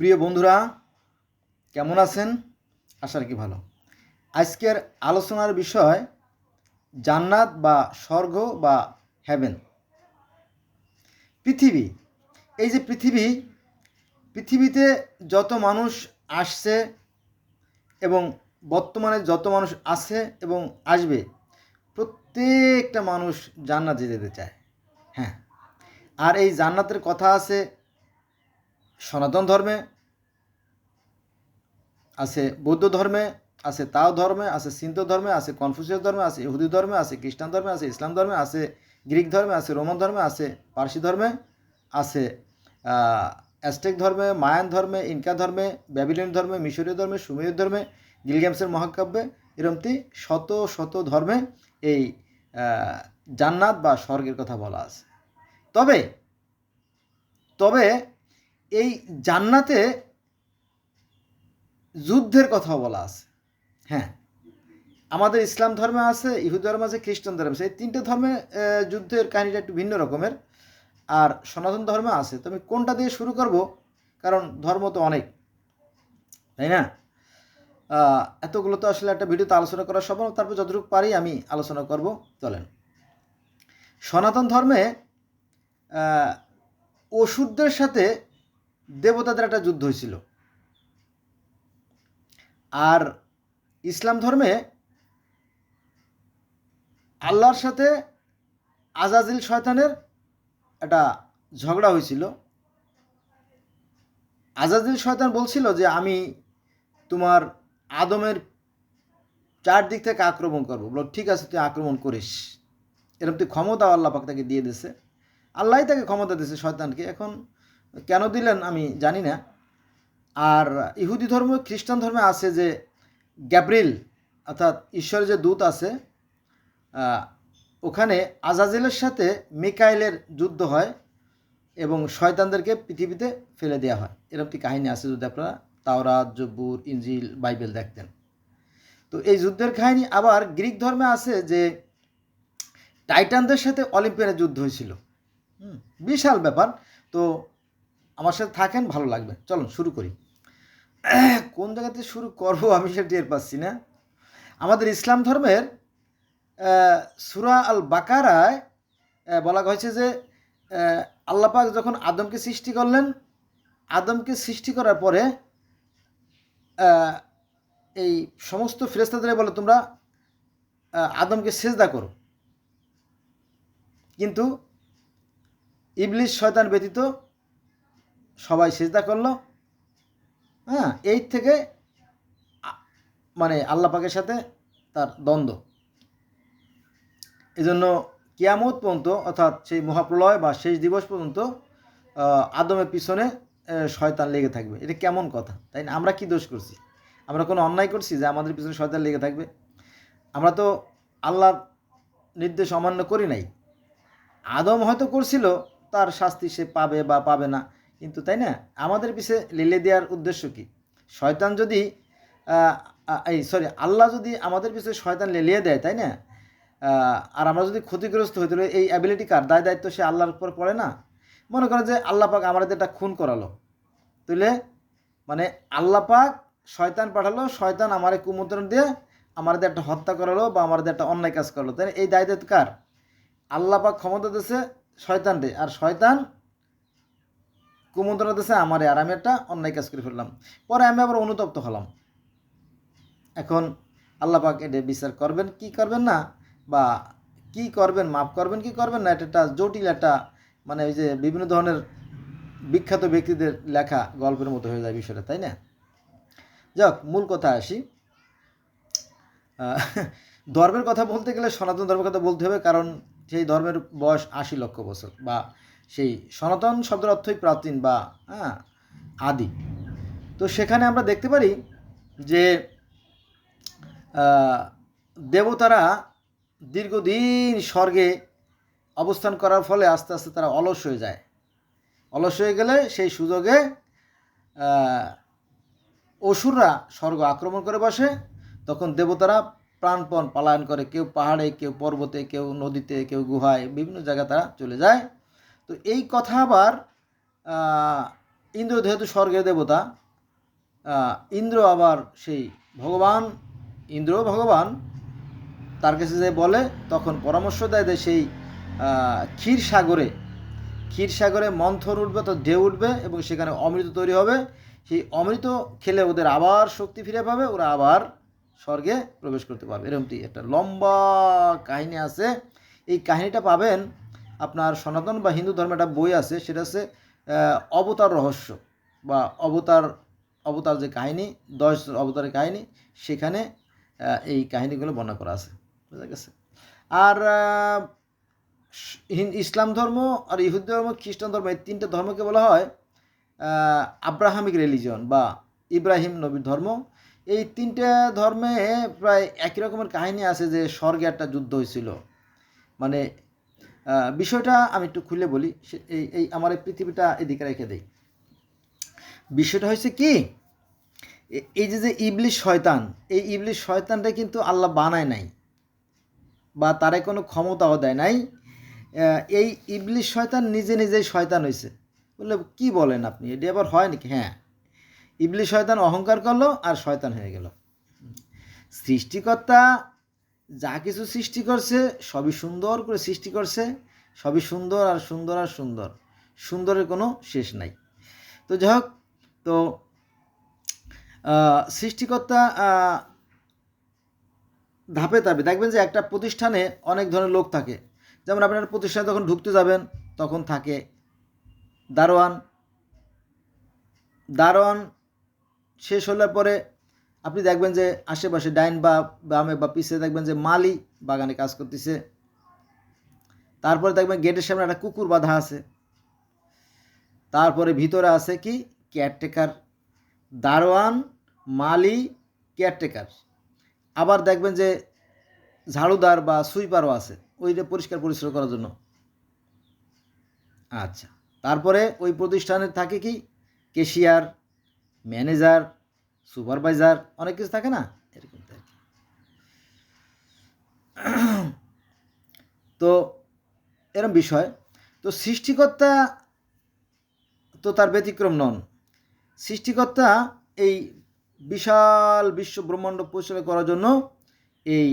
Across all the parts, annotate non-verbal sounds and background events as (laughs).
প্রিয় বন্ধুরা, কেমন আছেন? আশা রাখি ভালো। আজকের আলোচনার বিষয় জান্নাত বা স্বর্গ বা হ্যাভেন পৃথিবী, এই যে পৃথিবী, পৃথিবীতে যত মানুষ আসছে এবং বর্তমানে যত মানুষ আছে এবং আসবে, প্রত্যেকটা মানুষ জান্নাতে যেতে চায়। হ্যাঁ আর এই জান্নাতের কথা আছে সনাতন ধর্মে আছে বৌদ্ধ ধর্মে আছে তাও ধর্মে আছে সিন্ত ধর্মে আছে কনফুসিয়াস ধর্মে আছে ইহুদি ধর্মে আছে খ্রিস্টান ধর্মে আছে ইসলাম ধর্মে আছে গ্রিক ধর্মে আছে রোমান ধর্মে আছে পার্সি ধর্মে আছে অ্যাস্টেক ধর্মে মায়ান ধর্মে ইনকা ধর্মে ব্যাবিলিয়ন ধর্মে মিশরীয় ধর্মে সুমেরীয় ধর্মে গিলগ্যামসের মহাকাব্যে এরমটি শত শত ধর্মে এই জান্নাত বা স্বর্গের কথা বলা আছে তবে তবে এই জান্নাতে যুদ্ধের কথা বলা আছে। হ্যাঁ আমাদের ইসলাম ধর্মে আছে, ইহুদ ধর্মে আছে, খ্রিস্টান ধর্মে আছে। এই তিনটে ধর্মে যুদ্ধের কাহিনীটা একটু ভিন্ন রকমের। আর সনাতন ধর্মে আছে। তো আমি কোনটা দিয়ে শুরু করব? কারণ ধর্ম তো অনেক, তাই না? এতগুলো তো আসলে একটা ভিডিওতে আলোচনা করা সম্ভব তারপর যতটুকু পারি আমি আলোচনা করব। চলেন। সনাতন ধর্মে অসুরদের সাথে দেবতাদের একটা যুদ্ধ হয়েছিল। আর ইসলাম ধর্মে আল্লাহর সাথে আজাজিল শয়তানের একটা ঝগড়া হয়েছিল। আজাজিল শয়তান বলছিল যে, আমি তোমার আদমের চারদিক থেকে আক্রমণ করব। বলো ঠিক আছে, তুই আক্রমণ করিস। এরকম তুই ক্ষমতা আল্লাহ পাক তাকে দিয়ে দিছে আল্লাহই তাকে ক্ষমতা দিয়েছে শয়তানকে। এখন কেন দিলেন আমি জানি না। আর ইহুদি ধর্ম, খ্রিস্টান ধর্মে আছে যে গ্যাব্রিল, অর্থাৎ ঈশ্বরের যে দূত আছে ওখানে আজাজিলের সাথে মিকাইলের যুদ্ধ হয় এবং শয়তানদেরকে পৃথিবীতে ফেলে দেওয়া হয়। এরকম একটি কাহিনী আছে যদি আপনারা তাওরাত, জব্বুর ইঞ্জিল বাইবেল দেখতেন। তো এই যুদ্ধের কাহিনী আবার গ্রিক ধর্মে আছে যে টাইটানদের সাথে অলিম্পিয়ানের যুদ্ধ হয়েছিল। বিশাল ব্যাপার। তো আমার সাথে থাকেন ভালো লাগবে। চলুন শুরু করি। কোন জায়গাতে শুরু করব আমি সেটা টের পাচ্ছি না। আমাদের ইসলাম ধর্মের সুরা আল বাকারায় বলা হয়েছে যে আহ, আল্লাহ পাক যখন আদমকে সৃষ্টি করলেন আদমকে সৃষ্টি করার পরে এই সমস্ত ফেরেস্তাদের বলে তোমরা আদমকে সেজদা করো। কিন্তু ইবলিশ শয়তান ব্যতীত সবাই সেজদা করল। হ্যাঁ এই থেকে মানে আল্লাহ পাকের সাথে তার দ্বন্দ্ব। এজন্য কিয়ামত পর্যন্ত, অর্থাৎ সেই মহাপ্রলয় বা শেষ দিবস পর্যন্ত আদমের পিছনে শয়তান লেগে থাকবে। এটা কেমন কথা? তাই না? আমরা কি দোষ করছি? আমরা কোনো অন্যায় করছি যে আমাদের পিছনে শয়তান লেগে থাকবে? আমরা তো আল্লাহর নির্দেশ অমান্য করি নাই। আদম হয়তো করছিল, তার শাস্তি সে পাবে বা পাবে না। কিন্তু তাই না? আমাদের পিছে লেলে দেওয়ার উদ্দেশ্য কি? শয়তান যদি এই সরি আল্লাহ যদি আমাদের পিছনে শয়তান লেলিয়ে দেয়, তাই না? আর আমরা যদি ক্ষতিগ্রস্ত হই, তাহলে এই অ্যাবিলিটি কার? দায় দায়িত্ব সে আল্লাহর উপর পড়ে না? মনে করেন যে আল্লাহ পাক আমাদের একটা খুন করালো। তাহলে মানে আল্লাহ পাক শয়তান পাঠালো, শয়তান আমার কুমন্ত্রণ দিয়ে আমাদের একটা হত্যা করালো বা আমাদের একটা অন্যায় কাজ করল। তাই? এই দায় দায়িত্ব কার? আল্লাহ পাক ক্ষমতা দিয়েছে শয়তান রে আর শয়তান কুমন্ত্রণা দিয়েছে আমারে আর আমি একটা অন্যায় কাজ করে ফেললাম। পরে আমি আবার অনুতপ্ত হলাম। এখন আল্লাহ পাক এটা বিচার করবেন, কি করবেন না? বা কি করবেন, মাফ করবেন, কি করবেন না? এটা একটা জটিল একটা মানে ওই যে বিভিন্ন ধরনের বিখ্যাত ব্যক্তিদের লেখা গল্পের মতো হয়ে যায় বিষয়টা, তাই না? যাক, মূল কথা আসি। ধর্মের কথা বলতে গেলে সনাতন ধর্মের কথা বলতে হবে, কারণ সেই ধর্মের বয়স আশি লক্ষ বছর, বা সেই সনাতন শব্দের অর্থই প্রাচীন বা হ্যাঁ আদি। তো সেখানে আমরা দেখতে পারি যে দেবতারা দীর্ঘদিন স্বর্গে অবস্থান করার ফলে আস্তে আস্তে তারা অলস হয়ে যায়। অলস হয়ে গেলে সেই সুযোগে অসুররা স্বর্গ আক্রমণ করে বসে। তখন দেবতারা প্রাণপণ পলায়ন করে। কেউ পাহাড়ে, কেউ পর্বতে, কেউ নদীতে, কেউ গুহায়, বিভিন্ন জায়গায় তারা চলে যায়। তো এই কথা আবার ইন্দ্র যেহেতু স্বর্গের দেবতা ইন্দ্র আবার সেই ভগবান, ইন্দ্র ভগবান, তার কাছে যে বলে, তখন পরামর্শ দেয় যে সেই ক্ষীর সাগরে ক্ষীর সাগরে মন্থর উঠবে তো ঢেউ উঠবে এবং সেখানে অমৃত তৈরি হবে। সেই অমৃত খেলে ওদের আবার শক্তি ফিরে পাবে, ওরা আবার স্বর্গে প্রবেশ করতে পারবে। এরকমটি একটা লম্বা কাহিনী আছে। এই কাহিনীটা পাবেন আপনার সনাতন বা হিন্দু ধর্মে একটা বই আছে, সেটা হচ্ছে অবতার রহস্য বা অবতার অবতার যে কাহিনী, দশ অবতারের কাহিনী, সেখানে এই কাহিনীগুলো বর্ণনা করা আছে। বুঝা গেছে? আর ইসলাম ধর্ম আর ইহুদ ধর্ম, খ্রিস্টান ধর্ম, এই তিনটে ধর্মকে বলা হয় আব্রাহামিক রিলিজন বা ইব্রাহিম নবীর ধর্ম। এই তিনটে ধর্মে প্রায় একই রকমের কাহিনী আছে যে স্বর্গে একটা যুদ্ধ হয়েছিল। মানে বিষয়টা আমি একটু খুলে বলি। এই এই আমার এই পৃথিবীটা এদিকে রেখে দেই। বিষয়টা হয়েছে কি? এই যে যে ইবলিশ শয়তান, এই ইবলিশ শয়তানটা কিন্তু আল্লাহ বানায় নাই বা তারে কোনো ক্ষমতাও দেয় নাই। এই ইবলিশ শয়তান নিজে নিজেই শয়তান হয়েছে বললে, কি বলেন আপনি? এটি আবার হয় নাকি? হ্যাঁ। ইবলিশ শয়তান অহংকার করল আর শয়তান হয়ে গেল। সৃষ্টিকর্তা যা কিছু সৃষ্টি করছে, সবই সুন্দর করে সৃষ্টি করছে, সবই সুন্দর আর সুন্দর আর সুন্দর। সুন্দরের কোনো শেষ নাই। তো যাই হোক, তো সৃষ্টিকর্তা ধাপে ধাপে দেখবেন যে একটা প্রতিষ্ঠানে অনেক ধরনের লোক থাকে। যেমন আপনার প্রতিষ্ঠানে যখন ঢুকতে যাবেন, তখন থাকে দারোয়ান। দারোয়ান শেষ হলে পরে আপনি দেখবেন যে আশেপাশে ডাইন বা বামে বা পিছে দেখবেন যে মালি বাগানে কাজ করতেছে। তারপরে দেখবেন গেটের সামনে একটা কুকুর বাঁধা আছে। তারপরে ভিতরে আছে কি? কেয়ারটেকার। দারোয়ান, মালি, কেয়ারটেকার। আবার দেখবেন যে ঝাড়ুদার বা সুইপারও আছে। ওইটা পরিষ্কার পরিচ্ছন্ন করার জন্য। আচ্ছা। তারপরে ওই প্রতিষ্ঠানে থাকে কি? কেশিয়ার ম্যানেজার সুপারভাইজার, অনেক কিছু থাকে না? এরকম আর কি (clears throat) তো এরম বিষয়। তো সৃষ্টিকর্তা তো তার ব্যতিক্রম নন। সৃষ্টিকর্তা এই বিশাল বিশ্ব ব্রহ্মাণ্ড পরিচালনা করার জন্য এই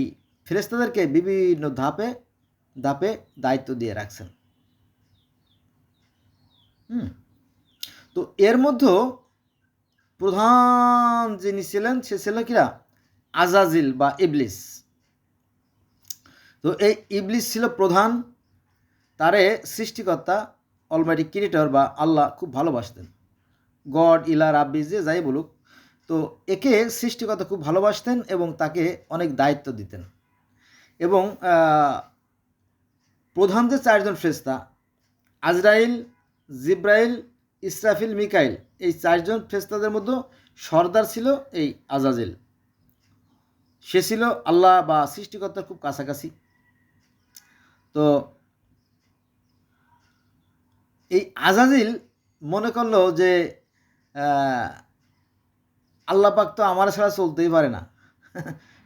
ফেরেস্তাদেরকে বিভিন্ন ধাপে ধাপে দায়িত্ব দিয়ে রাখছেন। হুম। তো এর মধ্যে প্রধান যিনি ছিলেন, সে ছিল কিরা? আজাজিল বা ইবলিস। তো এই ইবলিস ছিল প্রধান। তারে সৃষ্টিকর্তা অলমাইটি ক্রিয়েটর বা আল্লাহ খুব ভালোবাসতেন। গড ইলা, রাব্বি, যে যাই বলুক। তো একে সৃষ্টিকর্তা খুব ভালোবাসতেন এবং তাকে অনেক দায়িত্ব দিতেন। এবং প্রধান যে চারজন ফ্রেস্তা আজরাইল, জিব্রাইল ইসরাফিল মিকাইল এই চারজন ফেস্তাদের মধ্যে সর্দার ছিল এই আজাজিল। সে ছিল আল্লাহ বা সৃষ্টিকর্তার খুব কাছাকাছি। তো এই আজাজিল মনে করল যে আহ, আল্লাহ পাক তো আমার ছাড়া চলতেই পারে না।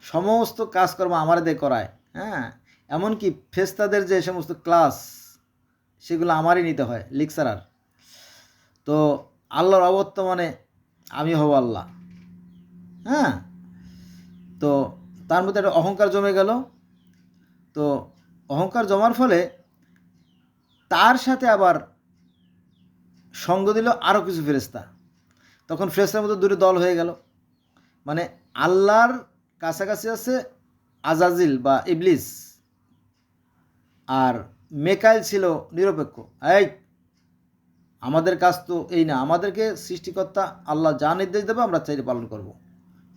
সমস্ত কাজকর্ম আমার দিয়ে করায় হ্যাঁ? এমনকি ফেস্তাদের যে সমস্ত ক্লাস সেগুলো আমারই নিতে হয় লেকচারার। তো আল্লাহর অবর্তমানে আমি হব আল্লাহ। হ্যাঁ? তো তার মধ্যে একটা অহংকার জমে গেল। তো অহংকার জমার ফলে তার সাথে আবার সঙ্গ দিল আরও কিছু ফেরেস্তা তখন ফেরেস্তার মধ্যে দুটো দল হয়ে গেল। মানে আল্লাহর কাছাকাছি আছে আজাজিল বা ইবলিস। আর মেকাইল ছিল নিরপেক্ষ। এই আমাদের কাজ তো এই না, আমাদেরকে সৃষ্টিকর্তা আল্লাহ যা নির্দেশ দেবে আমরা চাইলে পালন করব।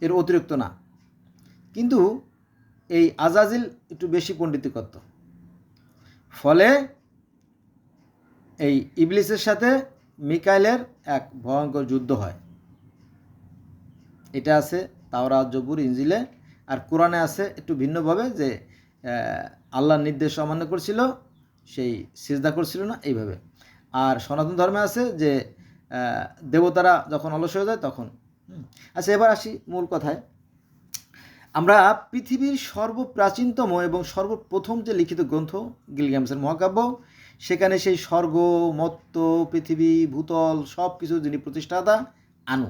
এর অতিরিক্ত না। কিন্তু এই আজাজিল একটু বেশি পণ্ডিতি করত ফলে এই ইবলিসের সাথে মিকাইলের এক ভয়ঙ্কর যুদ্ধ হয়। এটা আছে তাওরা জবুর ইঞ্জিলে আর কোরআনে আছে একটু ভিন্নভাবে যে আল্লাহর নির্দেশ অমান্য করছিল, সেই সিজদা করছিল না, এইভাবে। আর সনাতন ধর্মে আছে যে দেবতারা যখন অলস হয়ে যায় তখন। আচ্ছা এবার আসি মূল কথায়। আমরা পৃথিবীর সর্বপ্রাচীনতম এবং সর্বপ্রথম যে লিখিত গ্রন্থ, গিলগ্যামসের মহাকাব্য, সেখানে সেই স্বর্গ, মত্ত, পৃথিবী, ভূতল সব কিছু যিনি প্রতিষ্ঠাতা, আনু।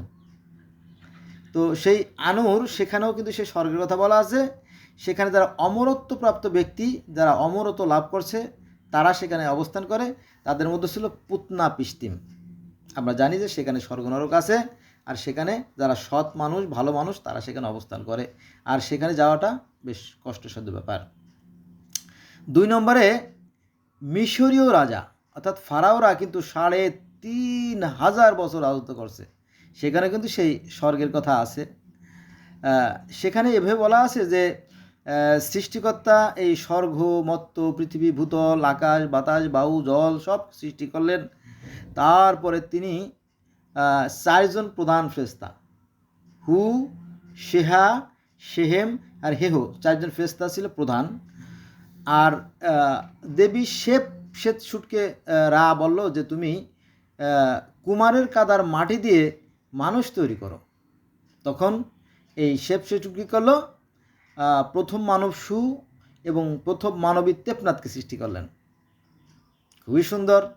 তো সেই আনুর সেখানেও কিন্তু সেই স্বর্গের কথা বলা আছে। সেখানে যারা অমরত্বপ্রাপ্ত ব্যক্তি, যারা অমরত্ব লাভ করছে, তারা সেখানে অবস্থান করে। তাদের মধ্যে ছিল পুতনা পিস্তিম। আমরা জানি যে সেখানে স্বর্গনরক আছে, আর সেখানে যারা সৎ মানুষ, ভালো মানুষ, তারা সেখানে অবস্থান করে। আর সেখানে যাওয়াটা বেশ কষ্টসাধ্য ব্যাপার। দুই নম্বরে, মিশরীয় রাজা, অর্থাৎ ফারাওরা কিন্তু সাড়ে তিন হাজার বছর রাজত্ব করছে। সেখানে কিন্তু সেই স্বর্গের কথা আছে। সেখানে এভাবে বলা আছে যে সৃষ্টিকর্তা এই স্বর্গ, মত্ত, পৃথিবী, ভূতল, আকাশ, বাতাস, বায়ু, জল সব সৃষ্টি করলেন। তারপরে তিনি চারজন প্রধান ফেস্তা হু, শেহা, শেহেম আর হেহ চারজন ফেস্তা ছিল প্রধান। আর দেবী শেপ শ্বেত সুটকে রা বলল যে তুমি কুমারের কাদার মাটি দিয়ে মানুষ তৈরি করো। তখন এই শেপ সেটু কী করল? প্রথম মানব সু এবং প্রথম মানবী তেপনাথকে সৃষ্টি করলেন। খুবই সুন্দর।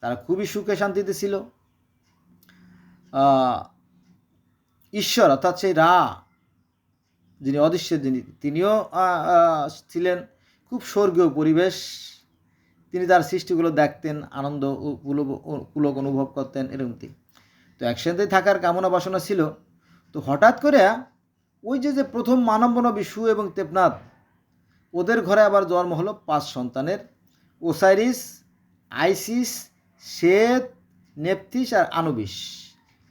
তারা খুবই সুখে শান্তিতে ছিল। ঈশ্বর অর্থাৎ সেই রা, যিনি অদৃশ্যের যিনি, তিনিও ছিলেন খুব স্বর্গীয় পরিবেশ। তিনি তার সৃষ্টিগুলো দেখতেন, আনন্দ পুলক- অনুভব করতেন এরকমটি তো একসাথে থাকার কামনা বাসনা ছিল। তো হঠাৎ করে ওই যে যে প্রথম মানবনা বিশু এবং তেপনাথ ওদের ঘরে আবার জন্ম হলো পাঁচ সন্তানের। ওসাইরিস, আইসিস, শ্বেত, নেপথিস আর আনুবিস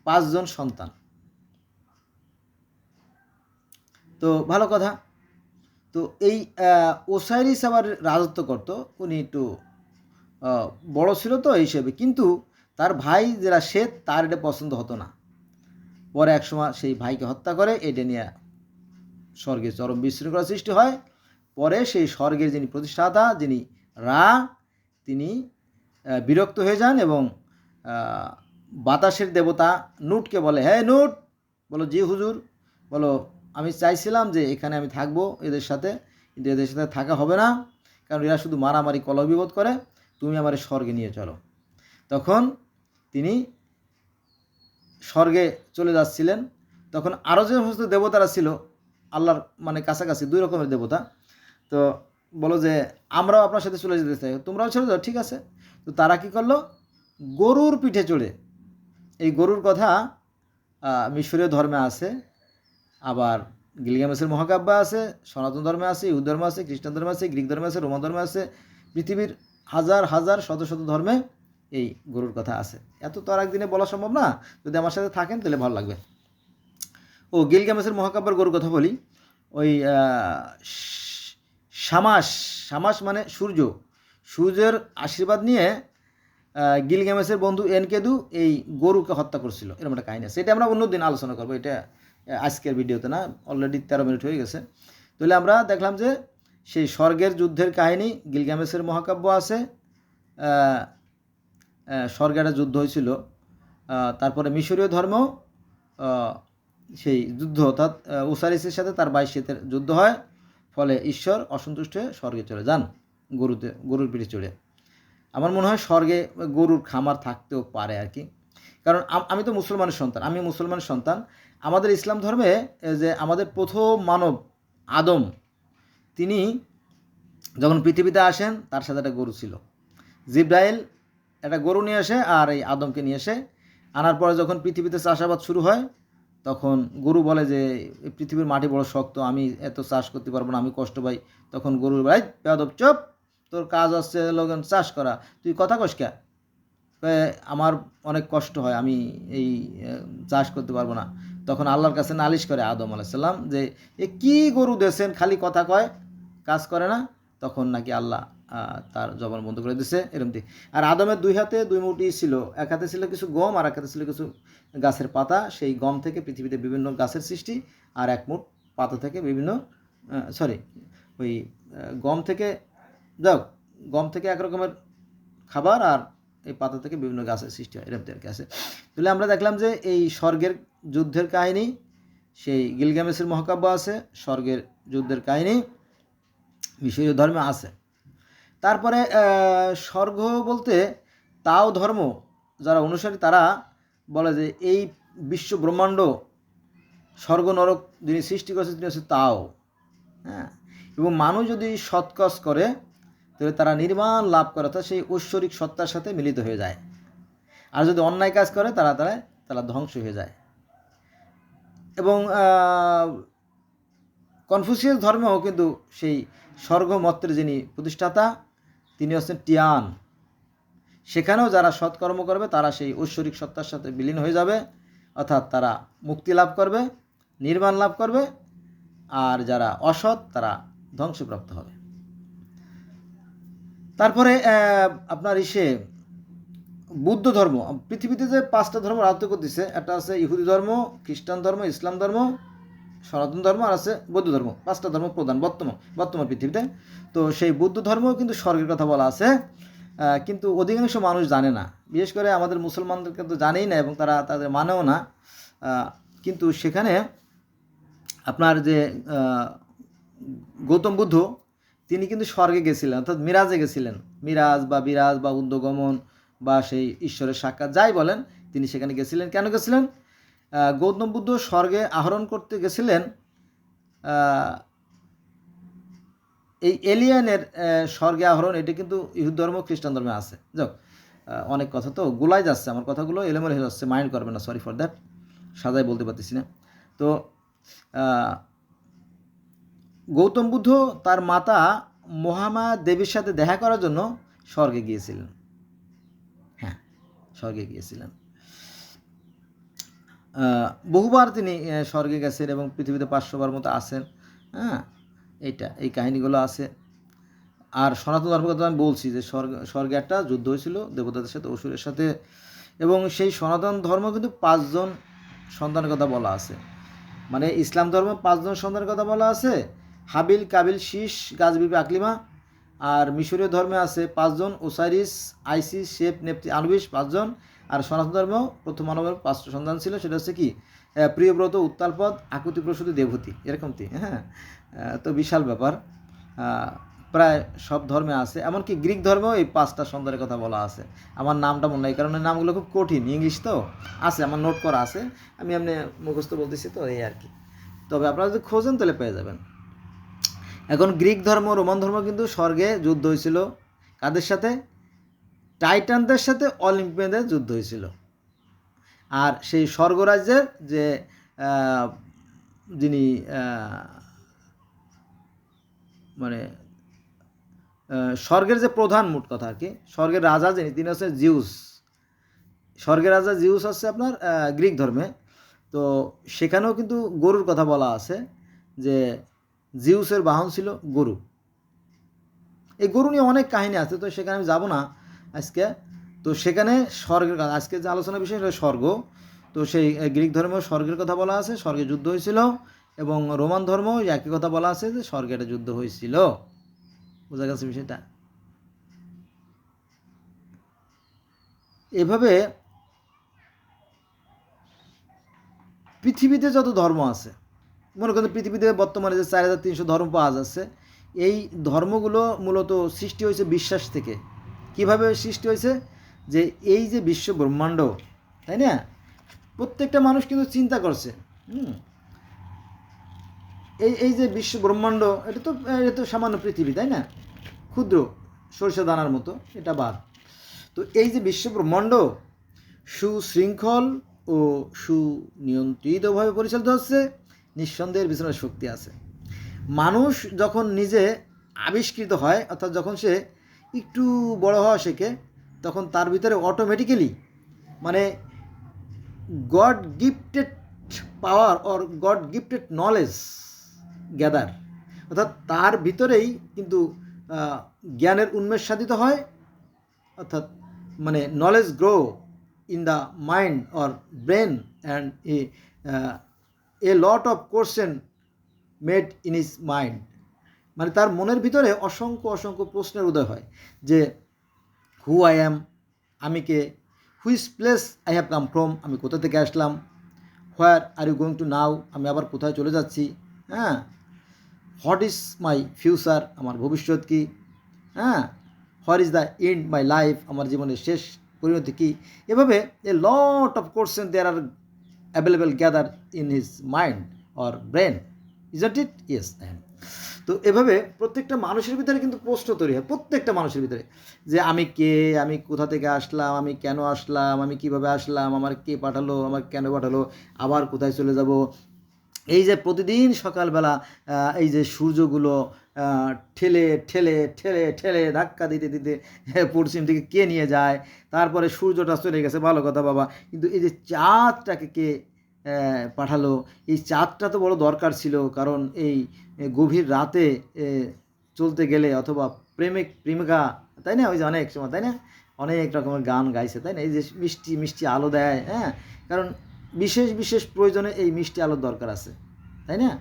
পাঁচজন সন্তান। তো ভালো কথা। তো এই ওসাইরিস আবার রাজত্ব করত। উনি একটু বড় ছিল তো হিসেবে। কিন্তু তার ভাই, যারা শ্বেত, তার এটা পছন্দ হতো না। পরে একসময় সেই ভাইকে হত্যা করে, এটা নিয়ে স্বর্গে চরম বিশৃঙ্খলা সৃষ্টি হয়। পরে সেই স্বর্গের যিনি প্রতিষ্ঠাতা, যিনি রা, তিনি বিরক্ত হয়ে যান এবং বাতাসের দেবতা নুটকে বলে হ্যাঁ নুট! বলো, জি হুজুর। বলো, আমি চাইছিলাম যে এখানে আমি থাকব এদের সাথে, কিন্তু এদের সাথে থাকা হবে না, কারণ এরা শুধু মারামারি কলবিবোধ করে। তুমি আমার স্বর্গে নিয়ে চলো। তখন তিনি স্বর্গে চলে যাচ্ছিলেন। তখন আরও যে সমস্ত দেবতারা ছিল, আল্লাহর মানে কাছাকাছি, দুই রকমের দেবতা। তো বলো যে, আমরাও আপনার সাথে চলে যেতে চাই। তোমরাও চলে যাও ঠিক আছে। তো তারা কি করল? গরুর পিঠে চড়ে। এই গরুর কথা মিশরীয় ধর্মে আছে, আবার গিলগামেসের মহাকাব্য আছে, সনাতন ধর্মে আছে, ইহুদ ধর্মে আছে, খ্রিস্টান ধর্মে আছে, গ্রিক ধর্মে আছে, রোমান ধর্মে আছে, পৃথিবীর হাজার হাজার শত শত ধর্মে এই গরুর কথা আছে। এত তো আর একদিনে বলা সম্ভব না। যদি আমার সাথে থাকেন তাহলে ভালো লাগবে। ও, গিলগামেসের মহাকাব্যের গরুর কথা বলি। ওই শামাস শামাস মানে সূর্য। সূর্যের আশীর্বাদ নিয়ে গিলগামেসের বন্ধু এনকেদু এই গরুকে হত্যা করছিল। এরকম একটা কাহিনী আছে। এটা আমরা অন্যদিন আলোচনা করব। এটা আজকের ভিডিওতে না অলরেডি তেরো মিনিট হয়ে গেছে। তাহলে আমরা দেখলাম যে সেই স্বর্গের যুদ্ধের কাহিনী, গিলগামেসের মহাকাব্য আছে। আহ, আহ, স্বর্গে একটা যুদ্ধ হয়েছিল। তারপরে মিশরীয় ধর্ম সেই যুদ্ধ অর্থাৎ আহ, ওসারিসের সাথে তার বাইশ শীতের যুদ্ধ হয়। ফলে ঈশ্বর অসন্তুষ্ট হয়ে স্বর্গে চলে যান গরুতে গরুর পিঠে চড়ে। আমার মনে হয় স্বর্গে গরুর খামার থাকতেও পারে আর কি। কারণ আমি তো মুসলমানের সন্তান আমি মুসলমানের সন্তান। আমাদের ইসলাম ধর্মে যে আমাদের প্রথম মানব আদম তিনি যখন পৃথিবীতে আসেন তার সাথে একটা গরু ছিল। জিব্রাইল একটা গরু নিয়ে আসে আর এই আদমকে নিয়ে এসে আনার পরে যখন পৃথিবীতে চাষাবাদ শুরু হয় তখন গরু বলে যে পৃথিবীর মাটি বড় শক্ত আমি এত চাষ করতে পারব না আমি কষ্ট পাই। তখন গরুর ভাই পেয়াদব চপ! তোর কাজ হচ্ছে লোকজন চাষ করা। তুই কথা কস কে? কয়ে, আমার অনেক কষ্ট হয় আমি এই চাষ করতে পারব না। তখন আল্লাহর কাছে নালিশ করে আদম আলাইসাল্লাম যে এ কী গরু দেছেন? খালি কথা কয় কাজ করে না? তখন নাকি আল্লাহ তার জবান বন্ধ করে দিছে এরকমটি আর আদমের দুই হাতে দুই মুঠি ছিল। এক হাতে ছিল কিছু গম, আর এক হাতে ছিল কিছু গাছের পাতা। সেই গম থেকে পৃথিবীতে বিভিন্ন গাছের সৃষ্টি, আর এক মুঠ পাতা থেকে বিভিন্ন সরি ওই গম থেকে যাও গম থেকে এক রকমের খাবার, আর এই পাতা থেকে বিভিন্ন গাছের সৃষ্টি হয়, এরকম কি আছে। তাহলে আমরা দেখলাম যে এই স্বর্গের যুদ্ধের কাহিনী, সেই গিলগামেসের মহাকাব্য আছে, স্বর্গের যুদ্ধের কাহিনী, মিশরীয় ধর্মে আছে। তারপরে স্বর্গ বলতে তাও ধর্ম। যারা অনুসারী, তারা বলে যে এই বিশ্ব ব্রহ্মাণ্ড স্বর্গ নরক যিনি সৃষ্টি করেছে, তিনি হচ্ছে তাও। হ্যাঁ? এবং মানুষ যদি সৎকাজ করে, তাহলে তারা নির্মাণ লাভ করে, অর্থাৎ সেই ঐশ্বরিক সত্তার সাথে মিলিত হয়ে যায়। আর যদি অন্যায় কাজ করে, তারা তারা তারা ধ্বংস হয়ে যায়। এবং কনফুসিয়াস ধর্মেও কিন্তু সেই স্বর্গ মতের যিনি প্রতিষ্ঠাতা তিনি হচ্ছেন টিয়ান সেখানেও যারা সৎকর্ম করবে, তারা সেই ঐশ্বরিক সত্তার সাথে বিলীন হয়ে যাবে, অর্থাৎ তারা মুক্তি লাভ করবে, নির্মাণ লাভ করবে, আর যারা অসৎ, তারা ধ্বংসপ্রাপ্ত হবে। তারপরে আপনার ইসে বুদ্ধ ধর্ম, পৃথিবীতে যে পাঁচটা ধর্ম রাজত্ব করতেছে, একটা আছে ইহুদি ধর্ম, খ্রিস্টান ধর্ম, ইসলাম ধর্ম সনাতন ধর্ম আর আছে বৌদ্ধ ধর্ম। পাঁচটা ধর্ম প্রধান বর্তমান বর্তমান পৃথিবীতে। তো সেই বৌদ্ধ ধর্ম কিন্তু স্বর্গের কথা বলা আছে। কিন্তু অধিকাংশ মানুষ জানে না। বিশেষ করে আমাদের মুসলমানদের কিন্তু জানেই না এবং তারা তাদের মানেও না। কিন্তু সেখানে আপনার যে গৌতম বুদ্ধ, তিনি কিন্তু স্বর্গে গেছিলেন, অর্থাৎ মিরাজে গেছিলেন। মিরাজ বা বিরাজ বা উদ্যগমন বা সেই ঈশ্বরের সাক্ষাৎ যাই বলেন, তিনি সেখানে গেছিলেন। কেন গেছিলেন? গৌতম বুদ্ধ স্বর্গে আহরণ করতে গেছিলেন এই এলিয়ানের স্বর্গে আহরণ, এটা কিন্তু ইহুদ ধর্ম, খ্রিস্টান ধর্মে আছে। যাক অনেক কথা তো গোলাই যাচ্ছে, আমার কথাগুলো এলোমেলো হয়ে যাচ্ছে, মাইন্ড করবে না সরি ফর দ্যাট সাদাই বলতে পারতেছি না। তো গৌতম বুদ্ধ তার মাতা মহামা দেবীর সাথে দেখা করার জন্য স্বর্গে গিয়েছিলেন। হ্যাঁ স্বর্গে গিয়েছিলেন। বহুবার তিনি স্বর্গে গেছেন এবং পৃথিবীতে পাঁচশোবার মতো আসেন হ্যাঁ এইটা, এই কাহিনীগুলো আছে। আর সনাতন ধর্মের কথা আমি বলছি যে স্বর্গ, স্বর্গে একটা যুদ্ধ হয়েছিল, দেবতাদের সাথে, অসুরের সাথে। এবং সেই সনাতন ধর্ম কিন্তু পাঁচজন সন্তানের কথা বলা আছে। মানে ইসলাম ধর্ম পাঁচজন সন্তানের কথা বলা আছে। হাবিল, কাবিল, শীষ গাজবিবি আকলিমা আর মিশরীয় ধর্মে আছে পাঁচজন, ওসাইরিস, আইসিস শেপ নেপতি আনুবিস পাঁচজন। আর সনাতন ধর্ম প্রথম মানবের পাঁচটা সন্তান ছিল, সেটা হচ্ছে কি? প্রিয়ব্রত, উত্তালপদ, আকুতি প্রসূতি দেবতী এরকমটি হ্যাঁ? তো বিশাল ব্যাপার। প্রায় সব ধর্মে আছে। এমনকি গ্রিক ধর্মেও এই পাঁচটা সন্তানের কথা বলা আছে। আমার নামটা মনে নাই, কারণ নামগুলো খুব কঠিন। ইংলিশ তো আছে, আমার নোট করা আছে। আমি এমনি মুখস্থ বলতেছি তো, এই আর কি। তবে আপনারা যদি খোঁজেন তাহলে পেয়ে যাবেন। এখন গ্রিক ধর্ম, রোমান ধর্ম কিন্তু স্বর্গে যুদ্ধ হয়েছিল। কাদের সাথে? টাইটানদের সাথে অলিম্পিয়ানদের যুদ্ধ হয়েছিল। আর সেই স্বর্গরাজ্যের যে যিনি মানে স্বর্গের যে প্রধান মোট কথা আর কি, স্বর্গের রাজা যিনি, তিনি হচ্ছে জিউস। স্বর্গের রাজা জিউস হচ্ছে আপনার গ্রিক ধর্মে। তো সেখানেও কিন্তু গরুর কথা বলা আছে যে জিউসের বাহন ছিল গরু। এই গরু নিয়ে অনেক কাহিনী আছে, তো সেখানে আমি যাব না আজকে। তো সেখানে স্বর্গের কথা, আজকে যে আলোচনা বিষয় হলো স্বর্গ। তো সেই গ্রিক ধর্মেও স্বর্গের কথা বলা আছে, স্বর্গে যুদ্ধ হয়েছিল এবং রোমান ধর্ম একই কথা বলা আছে যে স্বর্গে একটা যুদ্ধ হয়েছিল। বোঝা গেছে বিষয়টা? এভাবে পৃথিবীতে যত ধর্ম আছে মনে করেন পৃথিবীতে বর্তমানে যে চার হাজার তিনশো ধর্ম পাওয়া যাচ্ছে, এই ধর্মগুলো মূলত সৃষ্টি হয়েছে বিশ্বাস থেকে। কীভাবে সৃষ্টি হয়েছে? যে এই যে বিশ্ব ব্রহ্মাণ্ড, তাই না? প্রত্যেকটা মানুষ কিন্তু চিন্তা করছে, হুম? এই এই যে বিশ্ব ব্রহ্মাণ্ড, এটা তো এটা তো সামান্য পৃথিবী, তাই না? ক্ষুদ্র সরিষা দানার মতো, এটা বাদ। তো এই যে বিশ্ব ব্রহ্মাণ্ড, সুশৃঙ্খল ও সুনিয়ন্ত্রিতভাবে পরিচালিত হচ্ছে নিঃসন্দেহের পিছনে শক্তি আছে। মানুষ যখন নিজে আবিষ্কৃত হয়, অর্থাৎ যখন সে একটু বড় হওয়া শেখে, তখন তার ভিতরে অটোমেটিক্যালি মানে God gifted power or God gifted knowledge gather অর্থাৎ তার ভিতরেই কিন্তু জ্ঞানের উন্মেষ সাধিত হয়, অর্থাৎ মানে knowledge grow in the mind or brain and a lot of question made in is mind মানে তার মনের ভিতরে অসংখ্য অসংখ্য প্রশ্নের উদয় হয় যে হু আই অ্যাম আমি কে which place I have come from আমি কোথা থেকে আসলাম where are you going to now আমি আবার কোথায় চলে যাচ্ছি হ্যাঁ? হোয়াট ইজ মাই ফিউচার আমার ভবিষ্যৎ কী হ্যাঁ? Where is the end my life আমার জীবনের শেষ পরিণতি কী? এভাবে a lot of question there are available gather in his mind or brain isn't it yes তো এভাবে প্রত্যেকটা মানুষের ভিতরে কিন্তু প্রশ্ন তৈরি হয়, প্রত্যেকটা মানুষের ভিতরে। যে আমি কে? আমি কোথা থেকে আসলাম? আমি কেন আসলাম? আমি কীভাবে আসলাম? আমার কে পাঠালো? আমার কেন পাঠালো? আবার কোথায় চলে যাব? এই যে প্রতিদিন সকালবেলা এই যে সূর্যগুলো ঠেলে ঠেলে ঠেলে ঠেলে, ধাক্কা দিতে দিতে পশ্চিম দিকে কে নিয়ে যায়? তারপরে সূর্যটা চলে গেছে, ভালো কথা বাবা। কিন্তু এই যে চাঁদটাকে কে পাঠালো? এই চাঁদটা তো বড় দরকার ছিল, কারণ এই গভীর রাতে চলতে গেলে অথবা প্রেমিক, প্রেমিকা, তাই না? ওই যে অনেক সময়, তাই না? অনেক রকমের গান গাইছে, তাই না? এই যে মিষ্টি মিষ্টি আলো দেয় হ্যাঁ? কারণ বিশেষ বিশেষ প্রয়োজনে এই মিষ্টি আলোর দরকার আছে, তাই না?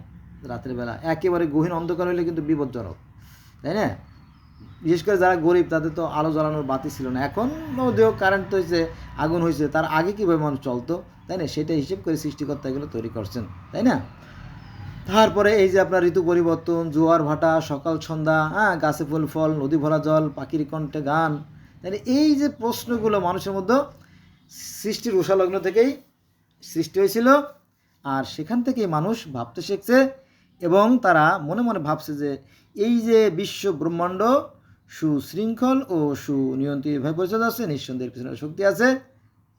রাতের বেলা। একেবারে গহীন অন্ধকার হলে কিন্তু বিপজ্জনক, তাই না? বিশেষ করে যারা গরিব, তাদের তো আলো জ্বালানোর বাতি ছিল না। এখন দেহ কারেন্ট হয়েছে আগুন হয়েছে তার আগে কীভাবে মানুষ চলতো, তাই না? সেটা হিসেব করে সৃষ্টিকর্তা এগুলো তৈরি করছেন, তাই না? তারপরে এই যে আপনার ঋতু পরিবর্তন, জোয়ার ভাটা, সকাল সন্ধ্যা হ্যাঁ গাছে ফুল, ফল, নদী ভরা জল, পাখির কণ্ঠে গান, তাই এই যে প্রশ্নগুলো মানুষের মধ্যে সৃষ্টির উষালগ্ন থেকেই সৃষ্টি হয়েছিল, আর সেখান থেকেই মানুষ ভাবতে শিখছে এবং তারা মনে মনে ভাবছে যে এই যে বিশ্ব ব্রহ্মাণ্ড সুশৃঙ্খল ও সুনিয়ন্ত্রিতভাবে পরিচালিত আছে নিঃসন্দেহের পিছনে শক্তি আছে।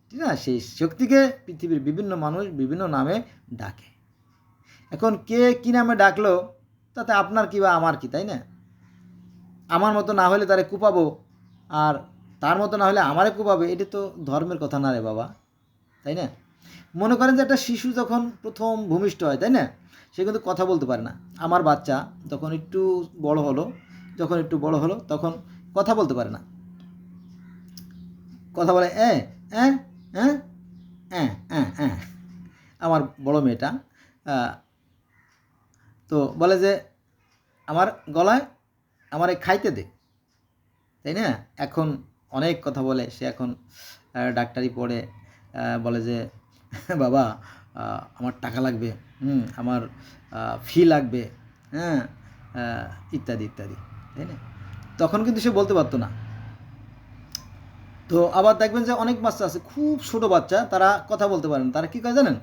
ঠিক না? সেই শক্তিকে পৃথিবীর বিভিন্ন মানুষ বিভিন্ন নামে ডাকে। এখন কে কী নামে ডাকলো, তাতে আপনার কি বা আমার কি, তাই না? আমার মতো না হলে তারে কুপাবো, আর তার মতো না হলে আমারে কুপাবে, এটা তো ধর্মের কথা না রে বাবা, তাই না? মনে করেন যে একটা শিশু যখন প্রথম ভূমিষ্ঠ হয়, তাই না? সে কিন্তু কথা বলতে পারে না। আমার বাচ্চা যখন একটু বড় হলো, যখন একটু বড় হলো, তখন কথা বলতে পারে না। কথা বলে, এ আমার বড় মেয়েটা তো বলে যে, আমার গলায়, আমার এই খাইতে দে। তাই না? এখন অনেক কথা বলে, সে এখন ডাক্তারি পড়ে বলে যে (laughs) বাবা আমার টাকা লাগবে, হুম, আমার ফি লাগবে হ্যাঁ ইত্যাদি ইত্যাদি, তাই না? তখন কিন্তু সে বলতে পারতো না। তো আবার দেখবেন যে অনেক বাচ্চা আছে, খুব ছোট বাচ্চা, তারা কথা বলতে পারে না। তারা কী করে জানেন?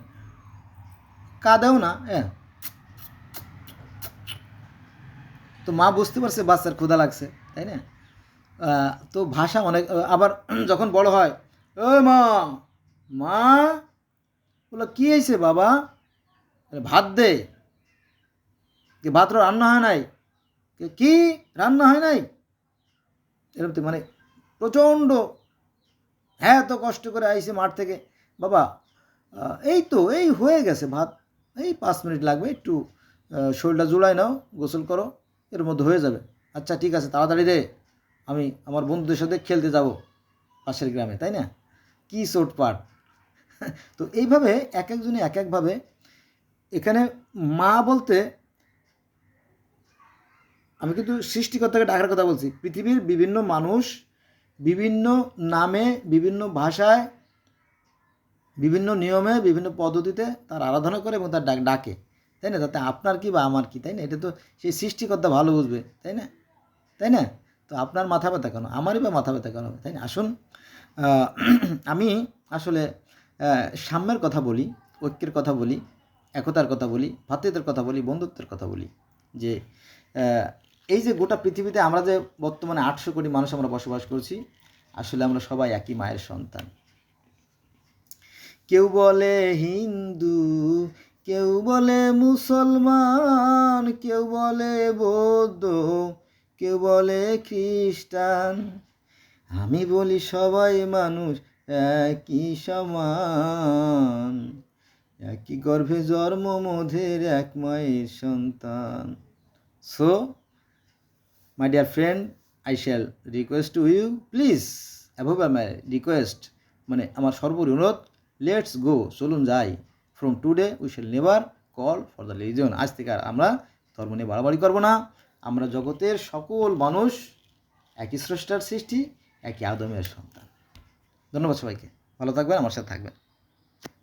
কাঁদেও না হ্যাঁ। তো মা বুঝতে পারছে বাচ্চার ক্ষুধা লাগছে, তাই না? তো ভাষা অনেক, আবার (clears throat) যখন বড় হয় ও মা মা বলো, কী হয়েছে বাবা? ভাত দে। কি ভাত রান্না হয় নাই? কি রান্না হয় নাই? এরকম মানে প্রচণ্ড হ্যাঁ এত কষ্ট করে আইসে মাঠ থেকে। বাবা এই তো, এই হয়ে গেছে ভাত। এই পাঁচ মিনিট লাগবে, একটু শরীরটা জুড়াই নাও, গোসল করো, এর মধ্যে হয়ে যাবে। আচ্ছা ঠিক আছে, তাড়াতাড়ি দে। আমি আমার বন্ধুদের সাথে খেলতে যাব পাশের গ্রামে, তাই না? কী চোটপাট। তো এইভাবে এক একজনে এক একভাবে এখানে মা বলতে আমি কিন্তু সৃষ্টিকর্তাকে ডাকার কথা বলছি। পৃথিবীর বিভিন্ন মানুষ বিভিন্ন নামে, বিভিন্ন ভাষায়, বিভিন্ন নিয়মে, বিভিন্ন পদ্ধতিতে তার আরাধনা করে এবং তার ডাক ডাকে। তাই না? তাতে আপনার কি বা আমার কি? তাই না? এটা তো সেই সৃষ্টিকর্তা ভালো বুঝবে। তাই না? তাই না? তো আপনার মাথা ব্যথা কেন? আমারই বা মাথা ব্যথা কেন? তাই না? আসুন আমি আসলে সাম্যের কথা বলি, ঐক্যের কথা বলি, একতার কথা বলি, ভাতৃত্বের কথা বলি, বন্ধুত্বের কথা বলি, যে এই যে গোটা পৃথিবীতে আমরা যে বর্তমানে আটশো কোটি মানুষ আমরা বসবাস করছি, আসলে আমরা সবাই একই মায়ের সন্তান। কেউ বলে হিন্দু, কেউ বলে মুসলমান, কেউ বলে বৌদ্ধ, কেউ বলে খ্রিস্টান। আমি বলি সবাই মানুষ একই সমান, একই গর্ভে জন্ম, মোধের এক মায়ের সন্তান। So my dear friend I shall request to you please above my request মানে আমার সর্বোপরি অনুরোধ লেটস গো চলুন যাই। From today we shall never call for the religion আজ থেকে আর আমরা ধর্ম নিয়ে বাড়াবাড়ি করব না। আমরা জগতের সকল মানুষ, একই স্রষ্টার সৃষ্টি, একই আদমের সন্তান। ধন্যবাদ সবাইকে। ভালো থাকবেন আমার সাথে থাকবেন।